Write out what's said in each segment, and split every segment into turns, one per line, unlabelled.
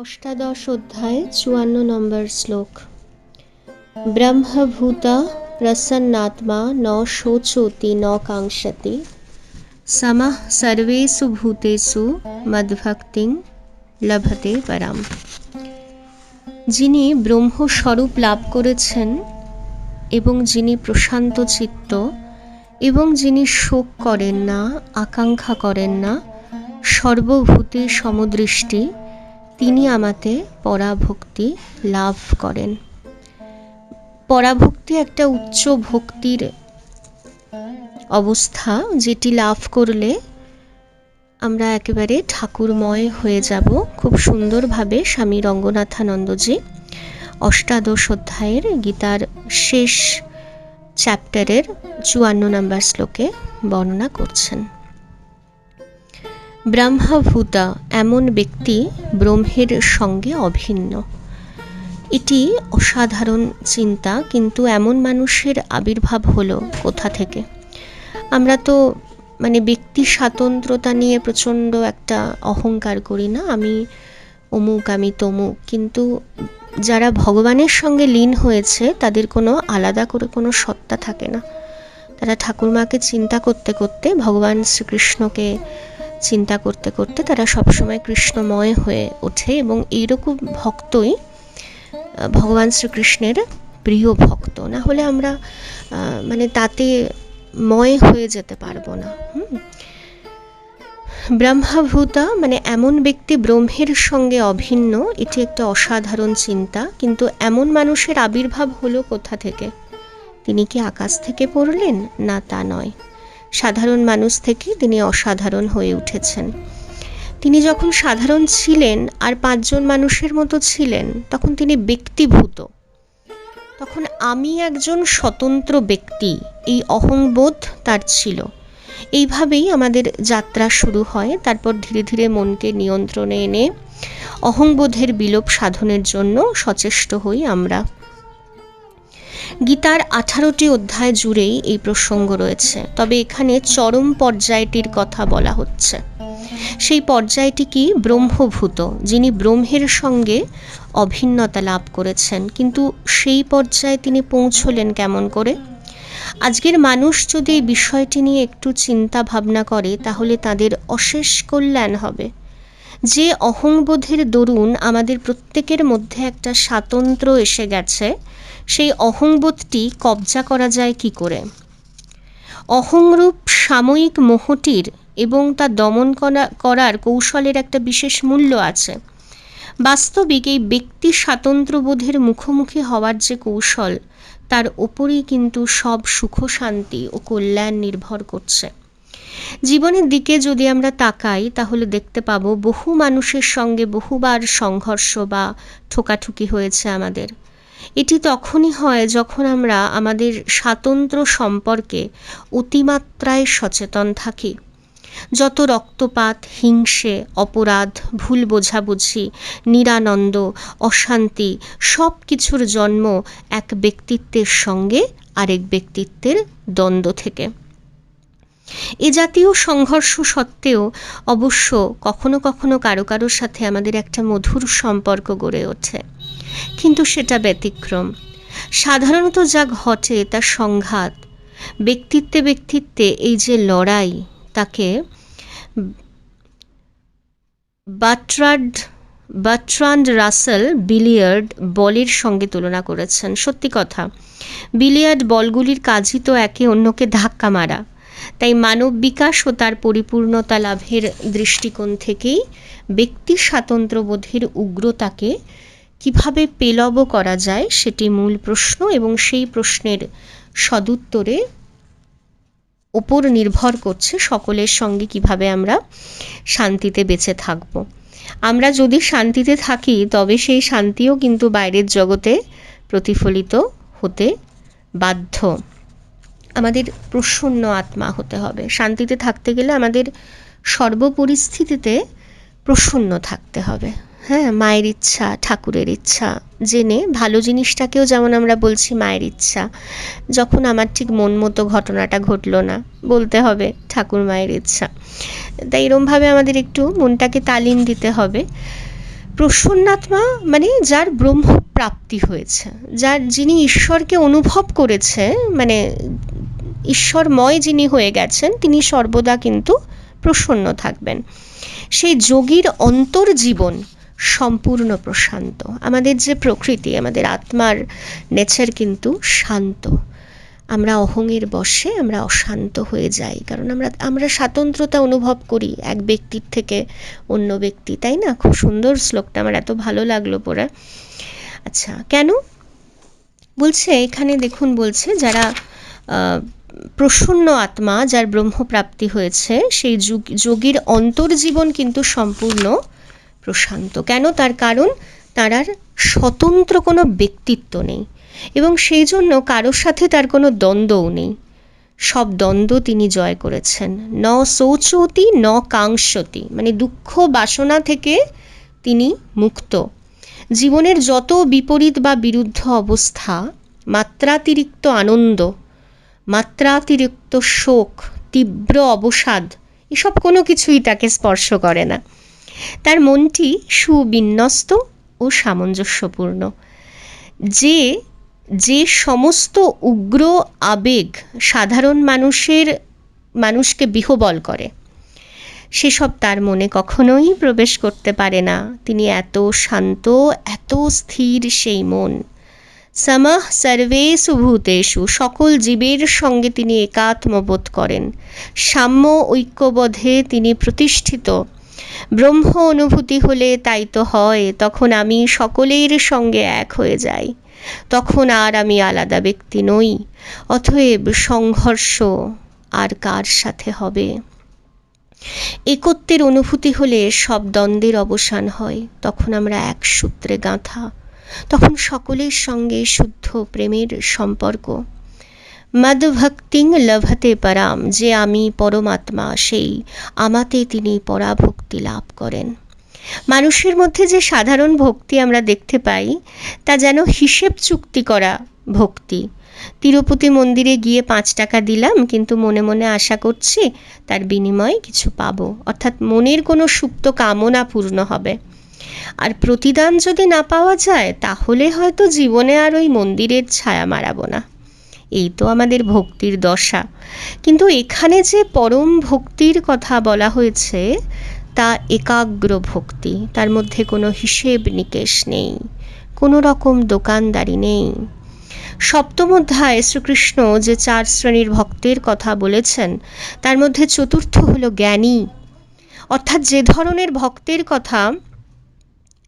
অষ্টাদশ অধ্যায়, চুয়ান্ন নম্বর শ্লোক। ব্রহ্মভূতা প্রসন্নাত্মা ন শোচতি ন কাঙ্ক্ষতি সমঃ সর্বেষু ভূতেষু মদ্ভক্তিং লভতে পরাম। যিনি ব্রহ্মস্বরূপ লাভ করেছেন এবং যিনি প্রশান্ত চিত্ত এবং যিনি শোক করেন না, আকাঙ্ক্ষা করেন না, সর্বভূতে সমদৃষ্টি তিনি আমাতে পরাভক্তি লাভ করেন। পরাভক্তি একটা উচ্চ ভক্তির অবস্থা যেটি লাভ করলে আমরা একেবারে ঠাকুরময় হয়ে যাব। খুব সুন্দরভাবে স্বামী রঙ্গনাথানন্দজি অষ্টাদশ অধ্যায়ের গীতার শেষ চ্যাপ্টারের চুয়ান্ন নম্বর শ্লোকে বর্ণনা করছেন। ব্রহ্মভূতা এমন ব্যক্তি ব্রহ্মের সঙ্গে অভিন্ন। এটি অসাধারণ চিন্তা, কিন্তু এমন মানুষের আবির্ভাব হলো কোথা থেকে? আমরা তো মানে ব্যক্তি স্বাতন্ত্রতা নিয়ে প্রচণ্ড একটা অহংকার করি না? আমি অমুক, আমি তমুক, কিন্তু যারা ভগবানের সঙ্গে লীন হয়েছে, তাদের কোনো আলাদা করে কোনো সত্তা থাকে না। তারা ঠাকুরমাকে চিন্তা করতে করতে ভগবান শ্রীকৃষ্ণকে চিন্তা করতে করতে তারা সবসময় কৃষ্ণময় হয়ে ওঠে এবং এইরকম ভক্তই ভগবান শ্রীকৃষ্ণের প্রিয় ভক্ত। না হলে আমরা মানে তাতে ময় হয়ে যেতে পারব না, হুম? ব্রহ্মাভূতা মানে এমন ব্যক্তি ব্রহ্মের সঙ্গে অভিন্ন, এটি একটা অসাধারণ চিন্তা, কিন্তু এমন মানুষের আবির্ভাব হলো কোথা থেকে? তিনি কি আকাশ থেকে পড়লেন? না, তা নয়। সাধারণ মানুষ থেকে তিনি অসাধারণ হয়ে উঠেছেন। তিনি যখন সাধারণ ছিলেন আর পাঁচজন মানুষের মতো ছিলেন, তখন তিনি ব্যক্তিভূত। তখন আমি একজন স্বতন্ত্র ব্যক্তি, এই অহংবোধ তার ছিল। এইভাবেই আমাদের যাত্রা শুরু হয়, তারপর ধীরে ধীরে মনকে নিয়ন্ত্রণে এনে অহংবোধের বিলোপ সাধনের জন্য সচেষ্ট হই আমরা। গীতার আঠারোটি অধ্যায় জুড়েই এই প্রসঙ্গ রয়েছে। তবে এখানে চরম পর্যায়টির কথা বলা হচ্ছে। সেই পর্যায়টি কি? ব্রহ্মভূত, যিনি ব্রহ্মের সঙ্গে অভিন্নতা লাভ করেছেন। কিন্তু সেই পর্যায়ে তিনি পৌঁছলেন কেমন করে? আজকের মানুষ যদি এই বিষয়টি নিয়ে একটু চিন্তা ভাবনা করে, তাহলে তাদের অশেষ কল্যাণ হবে। যে অহংবোধের দরুন আমাদের প্রত্যেকের মধ্যে একটা স্বাতন্ত্র্য এসে গেছে সেই অহংবোধটি কবজা করা যায় কি করে? অহংরূপ সাময়িক মোহটির এবং তা দমন করা, করার কৌশলের একটা বিশেষ মূল্য আছে। বাস্তবিক এই ব্যক্তি স্বাতন্ত্র্যবোধের মুখোমুখি হওয়ার যে কৌশল, তার ওপরেই কিন্তু সব সুখ, শান্তি ও কল্যাণ নির্ভর করছে। জীবনের দিকে যদি আমরা তাকাই, তাহলে দেখতে পাবো বহু মানুষের সঙ্গে বহুবার সংঘর্ষ বা ঠোকাঠুকি হয়েছে আমাদের। এটি তখনই হয় যখন আমরা আমাদের স্বাতন্ত্র্য সম্পর্কে অতিমাত্রায় সচেতন থাকি। যত রক্তপাত, হিংসে, অপরাধ, ভুল বোঝাবুঝি, নিরানন্দ, অশান্তি সব কিছুর জন্ম এক ব্যক্তিত্বের সঙ্গে আরেক ব্যক্তিত্বের দ্বন্দ্ব থেকে। এ জাতীয় সংঘর্ষ সত্ত্বেও অবশ্য কখনো কখনো কারও কারোর সাথে আমাদের একটা মধুর সম্পর্ক গড়ে ওঠে। কিন্তু সেটা ব্যতিক্রম। সাধারণত যা ঘটে তা সংঘাত। ব্যক্তিত্বে ব্যক্তিত্বে এই যে লড়াই, তাকে বাট্রাড বাট্রান্ড রাসেল বিলিয়ার্ড বলের সঙ্গে তুলনা করেছেন। সত্যি কথা, বিলিয়ার্ড বলগুলির কাজই তো একে অন্যকে ধাক্কা মারা। তাই মানব বিকাশ ও তার পরিপূর্ণতা লাভের দৃষ্টিকোণ থেকেই ব্যক্তি স্বাতন্ত্র্যবোধের উগ্রতাকে কীভাবে পেলব করা যায় সেটি মূল প্রশ্ন এবং সেই প্রশ্নের সদুত্তরে ওপর নির্ভর করছে সকলের সঙ্গে কীভাবে আমরা শান্তিতে বেঁচে থাকব। আমরা যদি শান্তিতে থাকি, তবে সেই শান্তিও কিন্তু বাইরের জগতে প্রতিফলিত হতে বাধ্য। আমাদের প্রসন্ন আত্মা হতে হবে। শান্তিতে থাকতে গেলে আমাদের সর্বপরিস্থিতিতে প্রসন্ন থাকতে হবে। হ্যাঁ মায়ের ইচ্ছা, ঠাকুরের ইচ্ছা। জেনে ভালো জিনিসটাকেও যেমন আমরা বলছি মায়ের ইচ্ছা, যখন আমার ঠিক মন মতো ঘটনাটা ঘটলো না, বলতে হবে ঠাকুর মায়ের ইচ্ছা। তাই এরমভাবে আমাদের একটু মনটাকে তালিম দিতে হবে। প্রসন্নাত্মা মানে যার ব্রহ্ম প্রাপ্তি হয়েছে, যার যিনি ঈশ্বরকে অনুভব করেছে মানে ঈশ্বরময় যিনি হয়ে গেছেন, তিনি সর্বদা কিন্তু প্রসন্ন থাকবেন। সেই যোগীর অন্তর্জীবন সম্পূর্ণ প্রশান্ত। আমাদের যে প্রকৃতি, আমাদের আত্মার নেচার কিন্তু শান্ত। আমরা অহংয়ের বশে আমরা অশান্ত হয়ে যাই, কারণ আমরা আমরা স্বাতন্ত্রতা অনুভব করি এক ব্যক্তির থেকে অন্য ব্যক্তি, তাই না? খুব সুন্দর শ্লোকটা, আমার এত ভালো লাগল পড়ে। আচ্ছা কেন? বলছে, এখানে দেখুন বলছে, যারা প্রসন্ন আত্মা, যার ব্রহ্মপ্রাপ্তি হয়েছে, সেই যোগীর অন্তর্জীবন কিন্তু সম্পূর্ণ প্রশান্ত। কেন তার কারণ? তার আর স্বতন্ত্র কোনো ব্যক্তিত্ব নেই এবং সেই জন্য কারোর সাথে তার কোনো দ্বন্দ্বও নেই। সব দ্বন্দ্ব তিনি জয় করেছেন। ন শৌচতি, ন কাংসতি মানে দুঃখ বাসনা থেকে তিনি মুক্ত। জীবনের যত বিপরীত বা বিরুদ্ধ অবস্থা, মাত্রাতিরিক্ত আনন্দ, মাত্রাতিরিক্ত শোক, তীব্র অবসাদ, এসব কোনো কিছুই তাকে স্পর্শ করে না। তার মনটি সুবিন্যস্ত ও সামঞ্জস্যপূর্ণ। যে যে সমস্ত উগ্র আবেগ সাধারণ মানুষের, মানুষকে বিহবল করে, সেসব তার মনে কখনোই প্রবেশ করতে পারে না। তিনি এত শান্ত, এত স্থির সেই মন। সমহ সর্বেষু ভূতেষু সকল জীবের সঙ্গে তিনি একাত্মবোধ করেন। সাম্য ঐক্যবোধে তিনি প্রতিষ্ঠিত। ব্রহ্ম অনুভূতি হলে তাই তো হয়, তখন আমি সকলের সঙ্গে এক হয়ে যাই। তখন আর আমি আলাদা ব্যক্তি নই, অতএব সংঘর্ষ আর কার সাথে হবে? একত্বের অনুভূতি হলে সব দ্বন্দ্বের অবসান হয়, তখন আমরা এক সূত্রে গাঁথা, তখন সকলের সঙ্গে শুদ্ধ প্রেমের সম্পর্ক। মদভক্তিং লভতে পরাম, যে আমি পরমাত্মা, সেই আমাতে তিনি পরাভক্তি লাভ করেন। মানুষের মধ্যে যে সাধারণ ভক্তি আমরা দেখতে পাই, তা যেন হিসেব চুক্তি করা ভক্তি। তিরুপতি মন্দিরে গিয়ে পাঁচ টাকা দিলাম, কিন্তু মনে মনে আশা করছি তার বিনিময়ে কিছু পাবো। অর্থাৎ মনের কোনো সুপ্ত কামনা পূর্ণ হবে। আর প্রতিদান যদি না পাওয়া যায়, তাহলে হয়তো জীবনে আর ওই মন্দিরের ছায়া মারাবো না। এই তো আমাদের ভক্তির দশা। কিন্তু এখানে যে পরম ভক্তির কথা বলা হয়েছে, তা একাগ্র ভক্তি, তার মধ্যে কোনো হিসেব নিকেশ নেই, কোনো রকম দোকানদারি নেই। সপ্তম অধ্যায় শ্রীকৃষ্ণ যে চার শ্রেণির ভক্তের কথা বলেছেন, তার মধ্যে চতুর্থ হলো জ্ঞানী। অর্থাৎ যে ধরনের ভক্তের কথা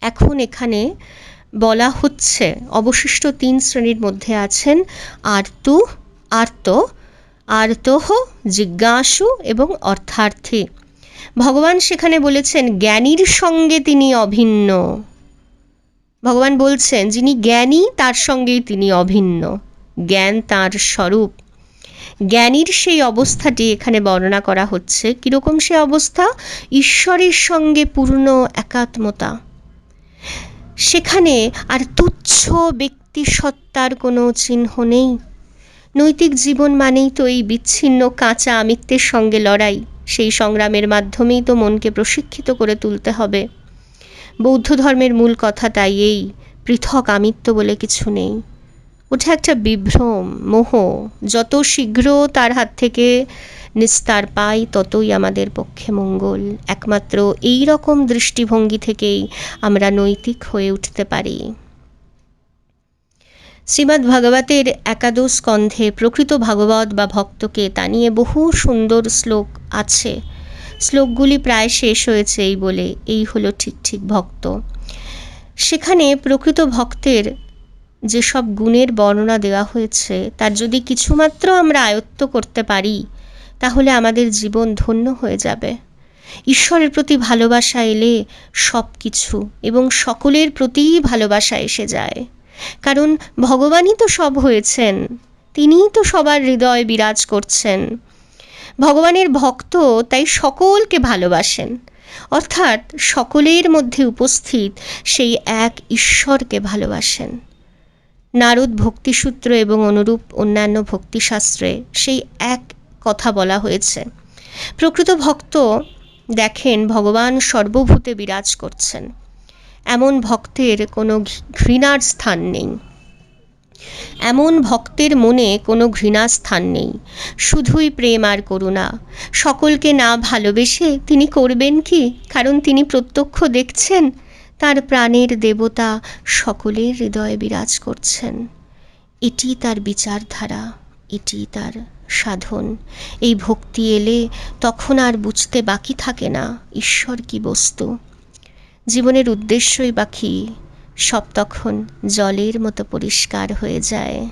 এখন এখানে বলা হচ্ছে, অবশিষ্ট তিন শ্রেণির মধ্যে আছেন আর্তু, আর্ত, আর্তহ, জিজ্ঞাসু এবং অর্থার্থী। ভগবান সেখানে বলেছেন, জ্ঞানীর সঙ্গে তিনি অভিন্ন। ভগবান বলছেন, যিনি জ্ঞানী, তার সঙ্গেই তিনি অভিন্ন। জ্ঞান তার স্বরূপ। জ্ঞানীর সেই অবস্থাটি এখানে বর্ণনা করা হচ্ছে। কীরকম সে অবস্থা? ঈশ্বরের সঙ্গে পূর্ণ একাত্মতা। সেখানে আর তুচ্ছ ব্যক্তি সত্তার কোনো চিহ্ন নেই। নৈতিক জীবন মানেই তো এই বিচ্ছিন্ন কাঁচা আমিত্বের সঙ্গে লড়াই। সেই সংগ্রামের মাধ্যমেই তো মনকে প্রশিক্ষিত করে তুলতে হবে। বৌদ্ধ ধর্মের মূল কথা তাই এই, পৃথক আমিত্ব বলে কিছু নেই। ওটা একটা বিভ্রম, মোহ, যত শীঘ্র তার হাত থেকে নিস্তার পাই, ততই আমাদের পক্ষে মঙ্গল। একমাত্র এই রকম দৃষ্টিভঙ্গি থেকেই আমরা নৈতিক হয়ে উঠতে পারি। শ্রীমদ্ ভাগবতের একাদশ স্কন্ধে প্রকৃত ভাগবত বা ভক্তকে তা নিয়ে বহু সুন্দর শ্লোক আছে। শ্লোকগুলি প্রায় শেষ হয়েছে এই বলে, এই হলো ঠিক ঠিক ভক্ত। সেখানে প্রকৃত ভক্তের যেসব গুণের বর্ণনা দেওয়া হয়েছে, তার যদি কিছুমাত্র আমরা আয়ত্ত করতে পারি তাহলে আমাদের জীবন ধন্য হয়ে যাবে। ঈশ্বরের প্রতি ভালোবাসা এলে সব কিছু এবং সকলের প্রতিই ভালোবাসা এসে যায়। কারণ ভগবানই তো সব হয়েছেন, তিনিই তো সবার হৃদয়ে বিরাজ করছেন। ভগবানের ভক্ত তাই সকলকে ভালোবাসেন। অর্থাৎ সকলের মধ্যে উপস্থিত সেই এক ঈশ্বরকে ভালোবাসেন। নারদ ভক্তিসূত্র এবং অনুরূপ অন্যান্য ভক্তিশাস্ত্রে সেই এক কথা বলা হয়েছে। প্রকৃত ভক্ত দেখেন ভগবান সর্বভূতে বিরাজ করছেন। এমন ভক্তের কোনো ঘৃণার স্থান নেই। এমন ভক্তের মনে কোনো ঘৃণার স্থান নেই। শুধুই প্রেম আর করুণা। সকলকে না ভালোবেসে তিনি করবেন কি? কারণ তিনি প্রত্যক্ষ দেখছেন, তার প্রাণের দেবতা সকলের হৃদয়ে বিরাজ করছেন। এটি তার বিচারধারা, এটি তার সাধন। এই ভক্তি এলে তখন আর বুঝতে বাকি থাকে না ঈশ্বর কি বস্তু। জীবনের উদ্দেশ্যই বাকি সব তখন জলের মতো পরিষ্কার হয়ে যায়।